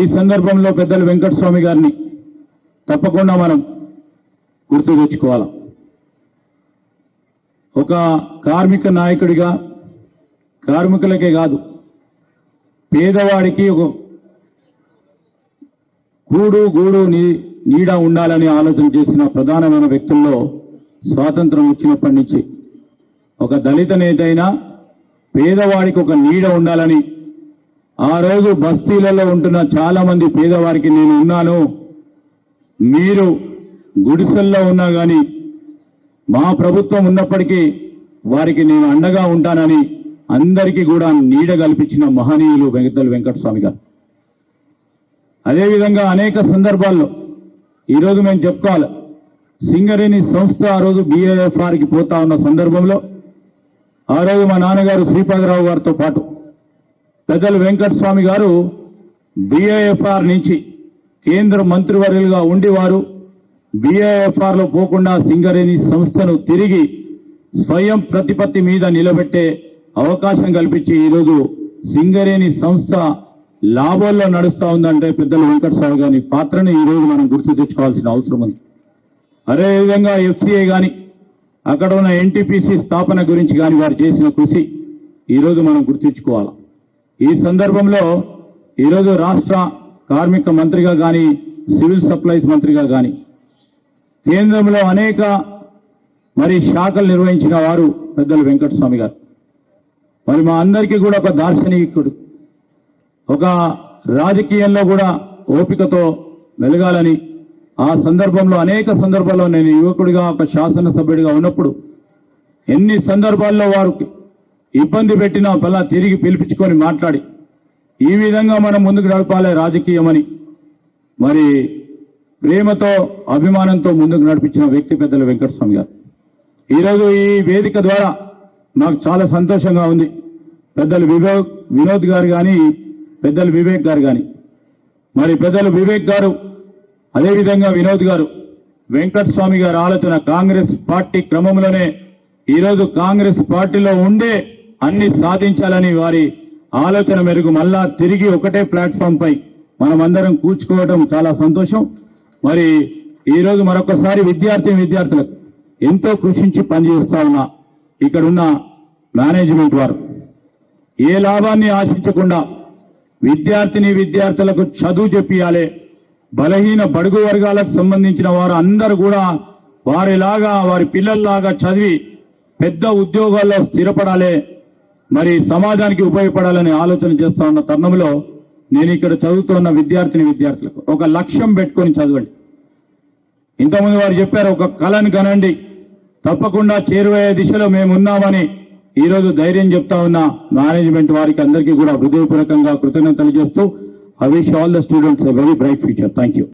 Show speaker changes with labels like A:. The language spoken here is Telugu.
A: ఈ సందర్భంలో పెద్దలు వెంకటస్వామి గారిని తప్పకుండా మనం గుర్తు తెచ్చుకోవాలి. ఒక కార్మిక నాయకుడిగా కార్మికులకే కాదు పేదవాడికి ఒక కూడు గూడు నీ- నీడ ఉండాలని ఆలోచన చేసిన ప్రధానమైన వ్యక్తుల్లో స్వాతంత్రం వచ్చినప్పటి నుంచి ఒక దళిత నేత అయినా పేదవాడికి ఒక నీడ ఉండాలని ఆ రోజు బస్తీలలో ఉంటున్న చాలా మంది పేదవారికి నేను ఉన్నాను. మీరు గుడిసెల్లో ఉన్నా గాని మా ప్రభుత్వం ఉన్నప్పటికీ వారికి నేను అండగా ఉంటానని అందరికీ కూడా నీడ కల్పించిన మహనీయులు వెంకటల్ వెంకటస్వామి గారు. అదేవిధంగా అనేక సందర్భాల్లో ఈరోజు మేము చెప్పుకోవాలి సింగరేణి సంస్థ ఆ రోజు బీఏఎఫ్ఆర్కి పోతా ఉన్న సందర్భంలో ఆ రోజు మా నాన్నగారు శ్రీపాదరావు గారితో పాటు పెద్దలు వెంకటస్వామి గారు బీఏఎఫ్ఆర్ నుంచి కేంద్ర మంత్రివర్యులుగా ఉండేవారు. బీఏఎఫ్ఆర్లో పోకుండా సింగరేణి సంస్థను తిరిగి స్వయం ప్రతిపత్తి మీద నిలబెట్టే అవకాశం కల్పించి ఈరోజు సింగరేణి సంస్థ లాభాల్లో నడుస్తూ ఉందంటే పెద్దలు వెంకటస్వామి గారి పాత్రను ఈరోజు మనం గుర్తు తెచ్చుకోవాల్సిన అవసరం ఉంది. అదేవిధంగా ఎఫ్సీఏ కానీ అక్కడ ఉన్న ఎన్టీపీసీ స్థాపన గురించి కానీ వారు చేసిన కృషి ఈరోజు మనం గుర్తించుకోవాలి? ఈ సందర్భంలో ఈరోజు రాష్ట్ర కార్మిక మంత్రిగా కానీ సివిల్ సప్లైస్ మంత్రిగా కానీ కేంద్రంలో అనేక మరి శాఖలు నిర్వహించిన వారు పెద్దలు వెంకటస్వామి గారు. మరి మా అందరికీ కూడా ఒక దార్శనికుడు ఒక రాజకీయంలో కూడా ఓపికతో మెలగాలని ఆ సందర్భంలో అనేక సందర్భాల్లో నేను యువకుడిగా ఒక శాసనసభ్యుడిగా ఉన్నప్పుడు ఎన్ని సందర్భాల్లో వారు ఇబ్బంది పెట్టిన పిల్ల తిరిగి పిలిపించుకొని మాట్లాడి. ఈ విధంగా మనం ముందుకు నడపాలి రాజకీయమని. మరి ప్రేమతో అభిమానంతో ముందుకు నడిపించిన వ్యక్తి పెద్దలు వెంకటస్వామి గారు. ఈరోజు ఈ వేదిక ద్వారా నాకు చాలా సంతోషంగా ఉంది. పెద్దలు వివేక్ వినోద్ గారు కానీ పెద్దలు వివేక్ గారు కానీ మరి పెద్దలు వివేక్ గారు అదేవిధంగా వినోద్ గారు వెంకటస్వామి గారు ఆలోచన కాంగ్రెస్ పార్టీ క్రమంలోనే ఈరోజు కాంగ్రెస్ పార్టీలో ఉండే అన్ని సాధించాలని వారి ఆలోచన మేరకు మళ్ళా తిరిగి ఒకటే ప్లాట్ఫామ్ పై మనమందరం కూర్చుకోవడం చాలా సంతోషం. మరి ఈరోజు మరొకసారి విద్యార్థి విద్యార్థులకు ఎంతో కృషించి పనిచేస్తా ఉన్న ఇక్కడున్న మేనేజ్మెంట్ వారు. ఏ లాభాన్ని ఆశించకుండా విద్యార్థిని విద్యార్థులకు చదువు చెప్పియాలి. బలహీన బడుగు వర్గాలకు సంబంధించిన వారు అందరూ కూడా వారిలాగా వారి పిల్లల్లాగా చదివి పెద్ద ఉద్యోగాల్లో స్థిరపడాలి. మరి సమాజానికి ఉపయోగపడాలని ఆలోచన చేస్తా ఉన్న తరుణంలో నేను ఇక్కడ చదువుతున్న విద్యార్థిని విద్యార్థులకు ఒక లక్ష్యం పెట్టుకొని చదవండి. ఇంతకుముందు వారు చెప్పారు ఒక కళను కనండి. తప్పకుండా చేరువయ్యే దిశలో మేము ఉన్నామని ధైర్యం చెప్తా ఉన్న మేనేజ్మెంట్ వారికి అందరికీ కూడా హృదయపూర్వకంగా కృతజ్ఞతలు చేస్తూ I wish all the students very bright future thank you